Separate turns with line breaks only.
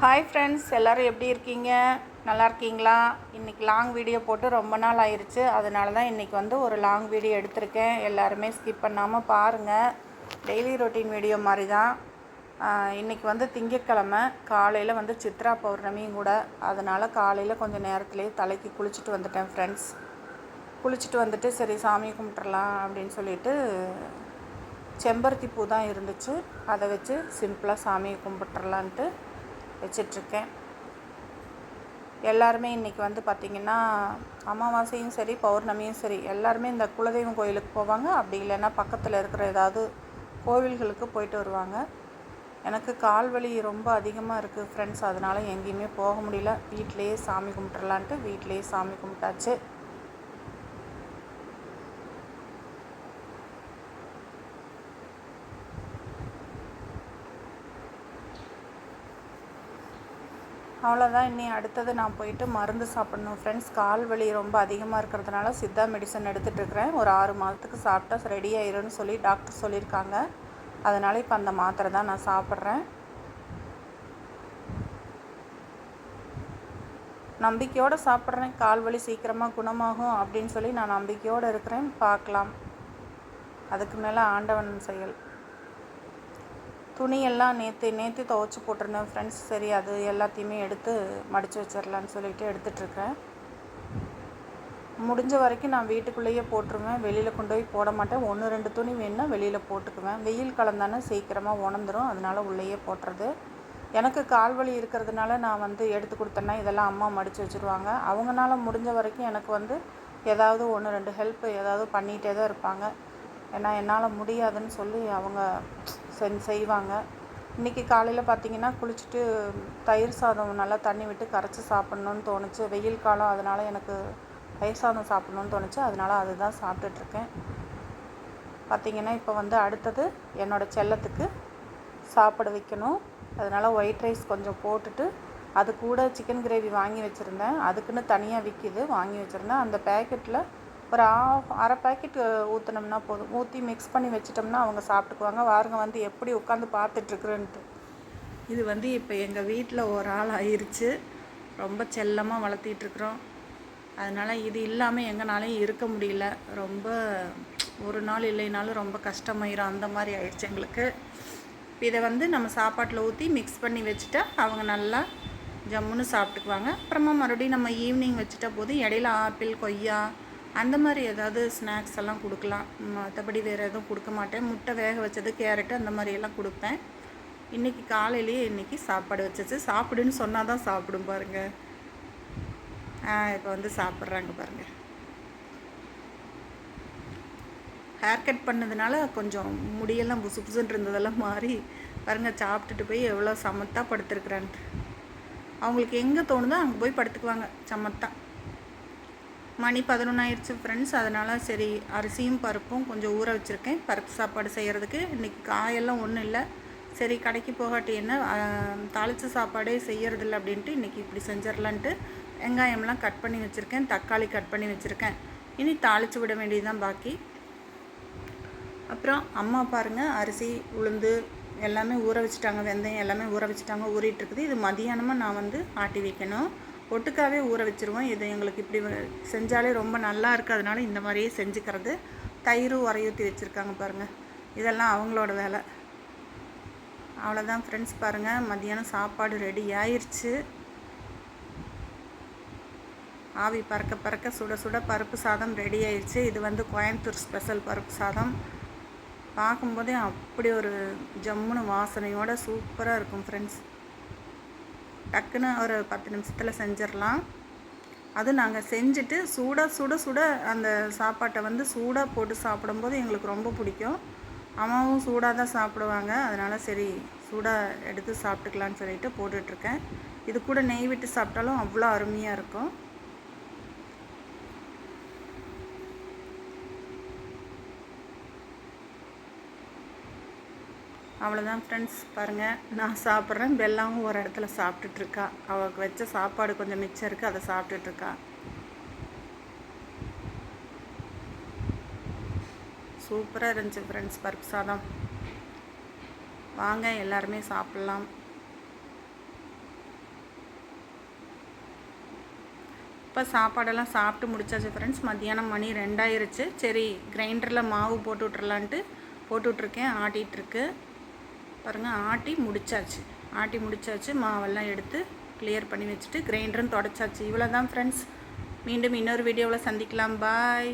hi friends எல்லோரும் எப்படி இருக்கீங்க நல்லா இருக்கீங்களா இன்றைக்கி லாங் வீடியோ போட்டு ரொம்ப நாள் ஆயிடுச்சு அதனால தான் இன்றைக்கி வந்து ஒரு லாங் வீடியோ எடுத்திருக்கேன் எல்லாருமே ஸ்கிப் பண்ணாமல் பாருங்கள் டெய்லி ரொட்டீன் வீடியோ மாதிரி தான் இன்றைக்கி வந்து திங்கக்கிழமை காலையில் வந்து சித்ரா பௌர்ணமியும் கூட அதனால் காலையில் கொஞ்சம் நேரத்துலேயே தலைக்கு குளிச்சுட்டு வந்துட்டேன் ஃப்ரெண்ட்ஸ் குளிச்சுட்டு வந்துட்டு சரி சாமி கும்பிட்றலாம் அப்படின்னு சொல்லிட்டு செம்பருத்தி பூ தான் இருந்துச்சு அதை வச்சு சிம்பிளாக சாமியை கும்பிட்றலான்ட்டு வச்சிட்ருக்கேன் எல்லாருமே இன்றைக்கி வந்து பார்த்திங்கன்னா அமாவாசையும் சரி பௌர்ணமியும் சரி எல்லாருமே இந்த குலதெய்வம் கோயிலுக்கு போவாங்க அப்படி இல்லைன்னா பக்கத்தில் இருக்கிற ஏதாவது கோவில்களுக்கு போயிட்டு வருவாங்க எனக்கு கால் வலி ரொம்ப அதிகமாக இருக்குது ஃப்ரெண்ட்ஸ் அதனால் எங்கேயுமே போக முடியல வீட்டிலையே சாமி கும்பிட்றலான்ட்டு வீட்டிலையே சாமி கும்பிட்டாச்சு அவ்வளோதான் இனி அடுத்தது நான் போயிட்டு மருந்து சாப்பிடணும் ஃப்ரெண்ட்ஸ் கால் வலி ரொம்ப அதிகமாக இருக்கிறதுனால சித்தா மெடிசன் எடுத்துகிட்ருக்கிறேன் ஒரு ஆறு மாதத்துக்கு சாப்பிட்டா ரெடி ஆயிரும்னு சொல்லி டாக்டர் சொல்லியிருக்காங்க அதனால் இப்போ அந்த மாத்திரை தான் நான் சாப்பிட்றேன் நம்பிக்கையோடு சாப்பிட்றேன் கால் வலி சீக்கிரமாக குணமாகும் அப்படின்னு சொல்லி நான் நம்பிக்கையோடு இருக்கிறேன் பார்க்கலாம் அதுக்கு மேலே ஆண்டவன் செயல் துணியெல்லாம் நேற்று நேற்று துவச்சி போட்டிருந்தேன் ஃப்ரெண்ட்ஸ் சரி அது எல்லாத்தையுமே எடுத்து மடித்து வச்சிடலான்னு சொல்லிட்டு எடுத்துகிட்ருக்கேன் முடிஞ்ச வரைக்கும் நான் வீட்டுக்குள்ளேயே போட்டுருவேன் வெளியில் கொண்டு போய் போட மாட்டேன் ஒன்று ரெண்டு துணி வேணுன்னா வெளியில் போட்டுக்குவேன் வெயில் கலந்தானே சீக்கிரமாக உணர்ந்துடும் அதனால் உள்ளேயே போட்டுறது எனக்கு கால் வலி இருக்கிறதுனால நான் வந்து எடுத்து கொடுத்தேன்னா இதெல்லாம் அம்மா மடித்து வச்சுருவாங்க அவங்களால முடிஞ்ச வரைக்கும் எனக்கு வந்து ஏதாவது ஒன்று ரெண்டு ஹெல்ப் ஏதாவது பண்ணிகிட்டே தான் இருப்பாங்க ஏன்னா என்னால் முடியாதுன்னு சொல்லி அவங்க செஞ்சு செய்வாங்க இன்றைக்கி காலையில் பார்த்திங்கன்னா குளிச்சுட்டு தயிர் சாதம் நல்லா தண்ணி விட்டு கரைச்சி சாப்பிட்ணுன்னு தோணுச்சு வெயில் காலம் அதனால் எனக்கு தயிர் சாதம் சாப்பிட்ணுன்னு தோணுச்சு அதனால் அதுதான் சாப்பிட்டுட்ருக்கேன் பார்த்திங்கன்னா இப்போ வந்து அடுத்தது என்னோடய செல்லத்துக்கு சாப்பிட வைக்கணும் அதனால் ஒயிட் ரைஸ் கொஞ்சம் போட்டுட்டு அது கூட சிக்கன் கிரேவி வாங்கி வச்சுருந்தேன் அதுக்குன்னு தனியாக விற்கிது வாங்கி வச்சுருந்தேன் அந்த பேக்கெட்டில் ஒரு ஆஃப் அரை பாக்கெட் ஊற்றுனோம்னா போதும் ஊற்றி மிக்ஸ் பண்ணி வச்சிட்டோம்னா அவங்க சாப்பிட்டுக்குவாங்க வாருங்க வந்து எப்படி உட்காந்து பார்த்துட்ருக்குறேன்ட்டு இது வந்து இப்போ எங்கள் வீட்டில் ஒரு ஆள் ஆயிடுச்சு ரொம்ப செல்லமாக வளர்த்திட்டுருக்குறோம் அதனால் இது இல்லாமல் எங்கனாலையும் இருக்க முடியல ரொம்ப ஒரு நாள் இல்லைனாலும் ரொம்ப கஷ்டமாயிரும் அந்த மாதிரி ஆயிடுச்சு எங்களுக்கு இதை வந்து நம்ம சாப்பாட்டில் ஊற்றி மிக்ஸ் பண்ணி வச்சுட்டா அவங்க நல்லா ஜம்முன்னு சாப்பிட்டுக்குவாங்க அப்புறமா மறுபடியும் நம்ம ஈவினிங் வச்சுட்டா போது இடையில ஆப்பிள் கொய்யா அந்த மாதிரி ஏதாவது ஸ்நாக்ஸ் எல்லாம் கொடுக்கலாம் மற்றபடி வேறு எதுவும் கொடுக்க மாட்டேன் முட்டை வேக வச்சது கேரட்டு அந்த மாதிரியெல்லாம் கொடுப்பேன் இன்றைக்கி காலையிலேயே இன்றைக்கி சாப்பாடு வச்சிச்சு சாப்பிடுன்னு சொன்னால் தான் சாப்பிடும் பாருங்கள் இப்போ வந்து சாப்பிட்றாங்க பாருங்கள் ஹேர் கட் பண்ணதுனால கொஞ்சம் முடியெல்லாம் புசு புசுன்னு இருந்ததெல்லாம் மாறி பாருங்கள் சாப்பிட்டுட்டு போய் எவ்வளோ சமத்தாக படுத்துருக்குறான் அவங்களுக்கு எங்கே தோணுதோ அங்கே போய் படுத்துக்குவாங்க சமத்தான் மணி பதினொன்றாயிருச்சு ஃப்ரெண்ட்ஸ் அதனால் சரி அரிசியும் பருப்பும் கொஞ்சம் ஊற வச்சுருக்கேன் பருப்பு சாப்பாடு செய்கிறதுக்கு இன்றைக்கி காயெல்லாம் ஒன்றும் இல்லை சரி கடைக்கு போகாட்டி என்ன தாளித்த சாப்பாடே செய்யறதில்ல அப்படின்ட்டு இன்றைக்கி இப்படி செஞ்சிடலான்ட்டு வெங்காயம்லாம் கட் பண்ணி வச்சுருக்கேன் தக்காளி கட் பண்ணி வச்சுருக்கேன் இனி தாளித்து விட வேண்டியதுதான் பாக்கி அப்புறம் அம்மா பாருங்கள் அரிசி உளுந்து எல்லாமே ஊற வச்சுட்டாங்க வெந்தயம் எல்லாமே ஊற வச்சுட்டாங்க ஊறிட்டுருக்குது இது மதியானமாக நான் வந்து ஆட்டி வைக்கணும் ஒட்டுக்காவே ஊற வச்சுருவோம் இது எங்களுக்கு இப்படி செஞ்சாலே ரொம்ப நல்லா இருக்குது அதனால இந்த மாதிரியே செஞ்சுக்கிறது தயிர் உரையூற்றி வச்சுருக்காங்க பாருங்கள் இதெல்லாம் அவங்களோட வேலை அவ்வளோதான் ஃப்ரெண்ட்ஸ் பாருங்கள் மதியானம் சாப்பாடு ரெடி ஆயிடுச்சு ஆவி பறக்க பறக்க சுட சுட பருப்பு சாதம் ரெடி ஆயிடுச்சு இது வந்து கோயம்புத்தூர் ஸ்பெஷல் பருப்பு சாதம் பார்க்கும்போதே அப்படி ஒரு ஜம்முன்னு வாசனையோடு சூப்பராக இருக்கும் ஃப்ரெண்ட்ஸ் டக்குன்னு ஒரு பத்து நிமிஷத்தில் செஞ்சிடலாம் அது நாங்கள் செஞ்சுட்டு சூடாக சுட சுட அந்த சாப்பாட்டை வந்து சூடாக போட்டு சாப்பிடும்போது எங்களுக்கு ரொம்ப பிடிக்கும் அம்மாவும் சூடாக தான் சாப்பிடுவாங்க அதனால் சரி சூடாக எடுத்து சாப்பிட்டுக்கலான்னு சொல்லிட்டு போட்டுட்ருக்கேன் இது கூட நெய் விட்டு சாப்பிட்டாலும் அவ்வளோ அருமையாக இருக்கும் அவ்வளோதான் ஃப்ரெண்ட்ஸ் பாருங்கள் நான் சாப்பிட்றேன் பெல்லாவும் ஒரு இடத்துல சாப்பிட்டுட்ருக்கா அவளுக்கு வச்ச சாப்பாடு கொஞ்சம் மிச்சம் இருக்குது அதை சாப்பிட்டுட்ருக்கா சூப்பராக இருந்துச்சு ஃப்ரெண்ட்ஸ் பருப்பு சாதம் வாங்க எல்லாருமே சாப்பிட்லாம் இப்போ சாப்பாடெல்லாம் சாப்பிட்டு முடிச்சாச்சு ஃப்ரெண்ட்ஸ் மத்தியானம் மணி ரெண்டாயிருச்சு சரி கிரைண்டரில் மாவு போட்டு விட்றலான்ட்டு போட்டுட்ருக்கேன் ஆடிட்டுருக்கு பாருங்கள் ஆட்டி முடிச்சாச்சு ஆட்டி முடிச்சாச்சு மாவெல்லாம் எடுத்து கிளியர் பண்ணி வச்சுட்டு கிரைண்டரும் தொடச்சாச்சு இவ்வளோ தான் ஃப்ரெண்ட்ஸ் மீண்டும் இன்னொரு வீடியோவில் சந்திக்கலாம் பாய்